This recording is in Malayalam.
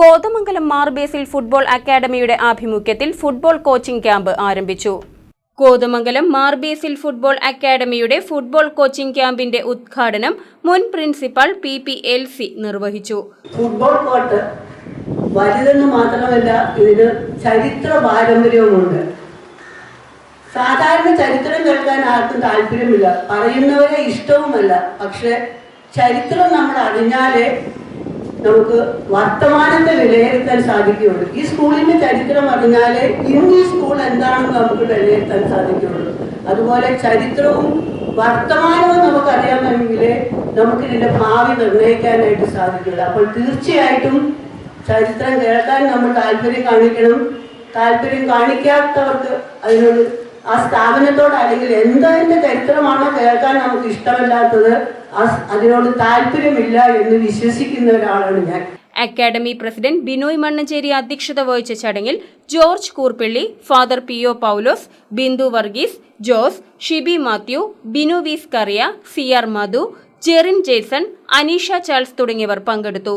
കോതമംഗലം മാർബേസിൽ ഫുട്ബോൾ അക്കാദമിയുടെ ആഭിമുഖ്യത്തിൽ ഫുട്ബോൾ കോച്ചിംഗ് ക്യാമ്പ് ആരംഭിച്ചു. കോതമംഗലം മാർബേസിൽ ഫുട്ബോൾ അക്കാദമിയുടെ ഫുട്ബോൾ കോച്ചിംഗ് ക്യാമ്പിന്റെ ഉദ്ഘാടനം മുൻ principal P P L C നിർവഹിച്ചു. ഫുട്ബോൾ കോർട്ട് വലുതെന്ന് മാത്രമല്ല ഇതിന് ചരിത്ര പാരമ്പര്യവുമുണ്ട്. സാധാരണ ചരിത്രം കേൾക്കാൻ ആർക്കും താല്പര്യമില്ല. പറയുന്നവരെ ഇഷ്ടവുമല്ല. പക്ഷെ ചരിത്രം നമ്മൾ അറിഞ്ഞാലേ നമുക്ക് വർത്തമാനത്തെ വിലയിരുത്താൻ സാധിക്കുകയുള്ളൂ. ഈ സ്കൂളിന്റെ ചരിത്രം അറിഞ്ഞാലേ ഇന്ന് ഈ സ്കൂൾ എന്താണെന്ന് നമുക്ക് വിലയിരുത്താൻ സാധിക്കുകയുള്ളൂ. അതുപോലെ ചരിത്രവും വർത്തമാനവും നമുക്കറിയാമെങ്കിൽ നമുക്ക് ഇതിന്റെ ഭാവി നിർണയിക്കാനായിട്ട് സാധിക്കുകയുള്ളു. അപ്പോൾ തീർച്ചയായിട്ടും ചരിത്രം കേൾക്കാൻ നമ്മൾ താല്പര്യം കാണിക്കണം. താല്പര്യം കാണിക്കാത്തവർക്ക് അതിനോട് ആ സ്ഥാപനത്തോട് അല്ലെങ്കിൽ എന്തതിന്റെ ചരിത്രമാണോ കേൾക്കാൻ നമുക്ക് ഇഷ്ടമല്ലാത്തത്? അതിനോട് താല്പര്യമില്ല എന്ന് വിശ്വസിക്കുന്ന ഒരാളാണ് ഞാൻ. അക്കാദമി പ്രസിഡന്റ് ബിനോയ് മണ്ണഞ്ചേരി അധ്യക്ഷത വഹിച്ച ചടങ്ങിൽ George Koorppilly father P O Paulose Bindu Varghese Jose Shibi Mathew Binu വിസ് Kariya C R Madhu Jerin Jason Aneesha Charles തുടങ്ങിയവർ പങ്കെടുത്തു.